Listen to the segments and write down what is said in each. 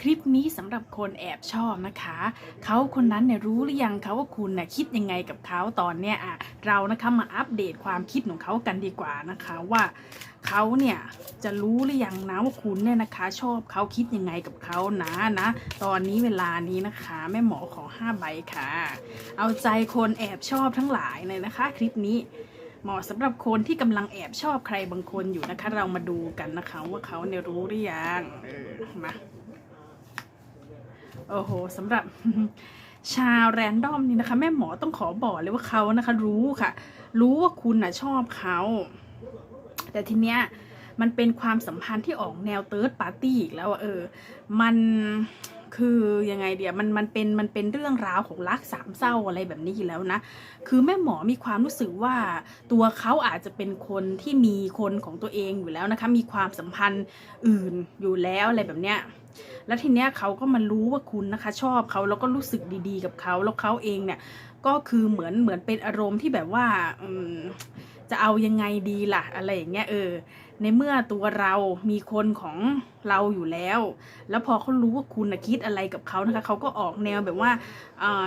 คลิปนี้สำหรับคนแอบชอบนะคะ เขาคนนั้นเนี่ยรู้หรือยังคะว่าคุณน่ะคิดยังไงกับเขาตอนเนี้ยอะเรานะคะมาอัปเดตความคิดของเขากันดีกว่านะคะว่าเขาเนี่ยจะรู้หรือยังนะว่าคุณเนี่ยนะคะ ชอบเขาคิดยังไงกับเขานะนะ ตอนนี้เวลานี้นะคะแม่หมอขอ5ใบค่ะ เอาใจคนแอบชอบทั้งหลายเลยนะคะ คลิปนี้เหมาะสำหรับคนที่กำลังแอบชอบใครบางคนอยู่นะคะ เรามาดูกันนะคะ ว่าเขาเนี่ยรู้หรือยังเออมา โอ้โหสำหรับชาวแรนดอมนี่นะคะ แม่หมอต้องขอบอกเลยว่าเขานะคะ รู้ค่ะ รู้ว่าคุณน่ะชอบเขา แต่ทีเนี้ยมันเป็นความสัมพันธ์ที่ออกแนวเติร์ดปาร์ตี้อีกแล้วเออ มัน คือยังไงเดียวมันมันเป็นมันเป็นเรื่องราวของรักสามเศร้าอะไรแบบนี้อยู่แล้วนะ คือแม่หมอมีความรู้สึกว่าตัวเขาอาจจะเป็นคนที่มีคนของตัวเองอยู่แล้วนะคะ มีความสัมพันธ์อื่นอยู่แล้วอะไรแบบเนี้ยแล้วทีเนี้ยเขาก็มารู้ว่าคุณนะคะ ชอบเขาแล้วก็รู้สึกดีๆ กับเขาแล้วเขาเองเนี่ย ก็คือเหมือนเหมือนเป็นอารมณ์ที่แบบว่าอืจะเอายังไงดีล่ะอะไรอย่างเงี้ยเออ ในเมื่อตัวเรามีคนของเราอยู่แล้ว แล้วพอเขารู้ว่าคุณนะคิดอะไรกับเขานะคะเขาก็ออกแนวแบบว่า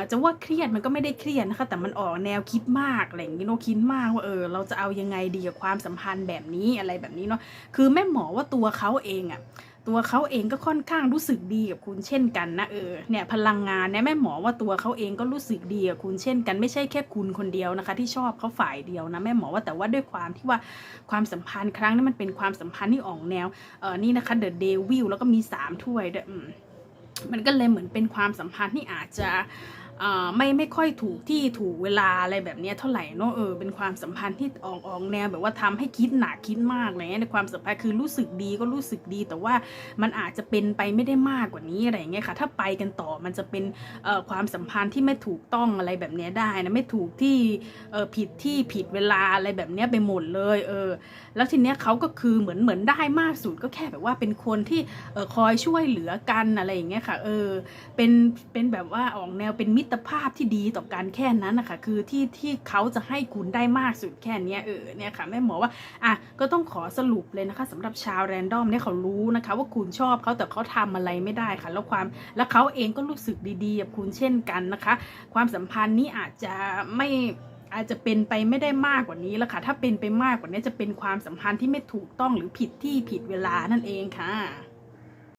จะว่าเครียดมันก็ไม่ได้เครียดนะคะ แต่มันออกแนวคิดมากอะไรอย่างนี้เนาะคิดมากว่าเออเราจะเอายังไงดีกับความสัมพันธ์แบบนี้อะไรแบบนี้เนาะคือแม่หมอว่าตัวเขาเองอะ ตัวเขาเองก็ค่อนข้างรู้สึกดีกับคุณเช่นกันนะเออเนี่ยพลังงานเนี่ยแม่หมอว่าตัวเขาเองก็รู้สึกดีกับคุณเช่นกันไม่ใช่แค่คุณคนเดียวนะคะ ที่ชอบเขาฝ่ายเดียวนะแม่หมอว่าแต่ว่าด้วยความที่ว่าความสัมพันธ์ครั้งนี้มันเป็นความสัมพันธ์ที่ออกแนวเออนี่นะคะเดอะเดวิลแล้วก็มีสามถ้วยด้วยอืมมันก็เลยเหมือนเป็นความสัมพันธ์ที่อาจจะ ไม่ไม่ค่อยถูกที่ถูกเวลาอะไรแบบนี้เท่าไหร่เนอะเออเป็นความสัมพันธ์ที่ออกออกแนวแบบว่าทำให้คิดหนักคิดมากอะไรเงี้ยในความสัมพันธ์คือรู้สึกดีก็รู้สึกดี แต่ว่ามันอาจจะเป็นไปไม่ได้มากกว่านี้อะไรเงี้ยค่ะ ถ้าไปกันต่อมันจะเป็นความสัมพันธ์ที่ไม่ถูกต้องอะไรแบบนี้ได้นะไม่ถูกที่ผิดที่ผิดเวลาอะไรแบบนี้ไปหมดเลยเออแล้วทีเนี้ยเขาก็คือเหมือนเหมือนได้มากสุดก็แค่แบบว่าเป็นคนที่คอยช่วยเหลือกันอะไรอย่างเงี้ยค่ะเออเป็นเป็นแบบว่าออกแนวเป็นมิตตรภาพที่ดีต่อกันแค่นั้นนะคะคือที่ที่เขาจะให้คุณได้มากสุดแค่นี้เออเนี่ยค่ะแม่หมอว่าอะก็ต้องขอสรุปเลยนะคะสำหรับชาวแรนดอมเนี่ยเขารู้นะคะ ว่าคุณชอบเขาแต่เขาทำอะไรไม่ได้ค่ะ แล้วความแล้วเขาเองก็รู้สึกดีๆกับคุณเช่นกันนะคะ ความสัมพันธ์นี้อาจจะไม่อาจจะเป็นไปไม่ได้มากกว่านี้แล้วค่ะ ถ้าเป็นไปมากกว่านี้จะเป็นความสัมพันธ์ที่ไม่ถูกต้องหรือผิดที่ผิดเวลานั่นเองค่ะ